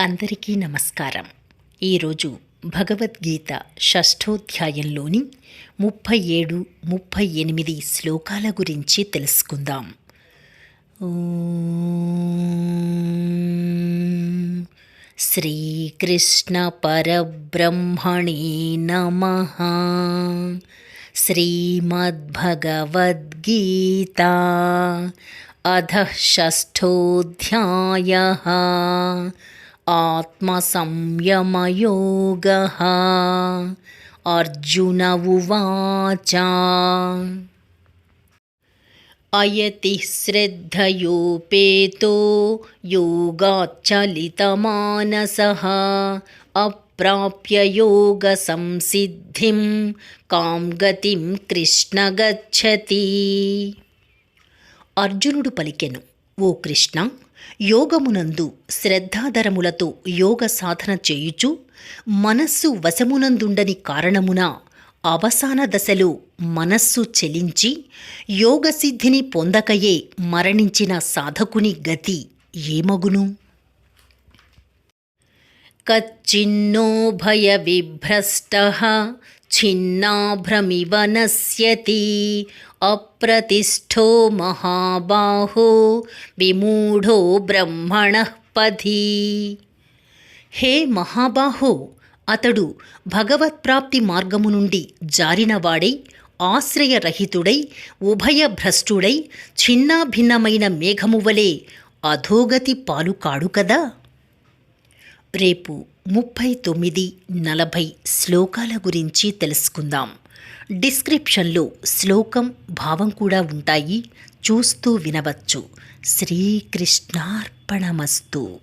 అందరికీ నమస్కారం. ఈరోజు భగవద్గీత షష్ఠోధ్యాయంలోని ముప్పై ఏడు ముప్పై ఎనిమిది శ్లోకాల గురించి తెలుసుకుందాం. శ్రీకృష్ణ పరబ్రహ్మణే నమ. శ్రీమద్భగవద్గీతా అధ షష్ఠోధ్యాయ. ఆత్మసంయమయోగः అర్జున ఉవాచ. అయతి శ్రద్ధయోపేతో యోగాచ్చలితమానసः అప్రాప్య యోగ సంసిద్ధిం కాం గతిం కృష్ణ గచ్చతి. అర్జునుడు పలికెను ఓ కృష్ణ యోగమునందు శ్రద్ధాధరములతో యోగ సాధన చేయుచు మనస్సు వశమునందుండని కారణమున అవసాన దశలో మనస్సు చెలించి యోగసిద్ధిని పొందకయే మరణించిన సాధకుని గతి ఏమగును? కచ్చిన్నో భయ విభ్రష్ట ఛిన్నాభ్రమివ నశ్యతి అప్రతిష్ఠో మహాబాహో విమూఢో బ్రహ్మణ పథి హే మహాబాహో అతడు భగవత్ప్రాప్తి మార్గము నుండి జారినవాడై ఆశ్రయరహితుడై ఉభయభ్రష్టుడై ఛిన్నాభిన్నమైన మేఘము వలె అధోగతి పాలు కాడు కదా? రేపు ముప్పై తొమ్మిది నలభై శ్లోకాల గురించి తెలుసుకుందాం. డిస్క్రిప్షన్లో శ్లోకం భావం కూడా ఉంటాయి. చూస్తూ వినవచ్చు. శ్రీకృష్ణార్పణమస్తు.